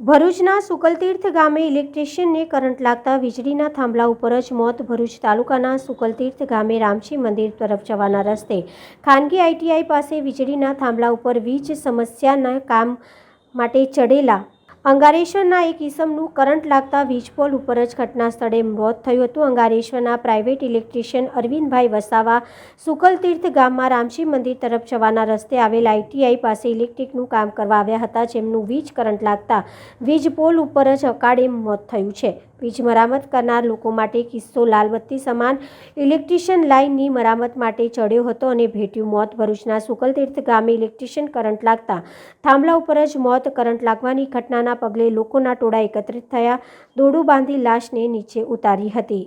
ભરૂચના સુકલતીર્થ ગામે ઇલેક્ટ્રિશિયનને કરંટ લાગતા વીજળીના થાંભલા ઉપર જ મોત, ભરૂચ તાલુકાના સુકલતીર્થ ગામે રામજી મંદિર તરફ જવાના રસ્તે. ખાનગી આઈટીઆઈ પાસે વીજળીના થાંભલા ઉપર વીજ સમસ્યાના કામ માટે ચડેલા અંગારેશ્વરના એક ઈસમનું કરંટ લાગતા વીજપોલ ઉપર જ ઘટના સ્થળે મોત થયું હતું. અંગારેશ્વરના પ્રાઇવેટ ઇલેક્ટ્રિશિયન અરવિંદભાઈ વસાવા સુકલતીર્થ ગામમાં રામજી મંદિર તરફ જવાના રસ્તે આવેલ આઈટીઆઈ પાસે ઇલેક્ટ્રિકનું કામ કરવા આવ્યા હતા, જેમનું વીજ કરંટ લાગતા વીજ પોલ ઉપર જ અકાળે મોત થયું છે. વીજ મરામત કરનાર લોકો માટે કિસ્સો લાલબત્તી સમાન ઇલેક્ટ્રિશિયન લાઇનની મરામત માટે ચડ્યો હતો અને ભેટ્યું મોત. ભરૂચના સુકલતીર્થ ગામે ઇલેક્ટ્રિશિયન કરંટ લાગતા થાંભલા ઉપર જ મોત કરંટ લાગવાની ઘટનાના પગલે લોકોના ટોળા એકત્રિત થયા. દોડું બાંધી લાશને નીચે ઉતારી હતી.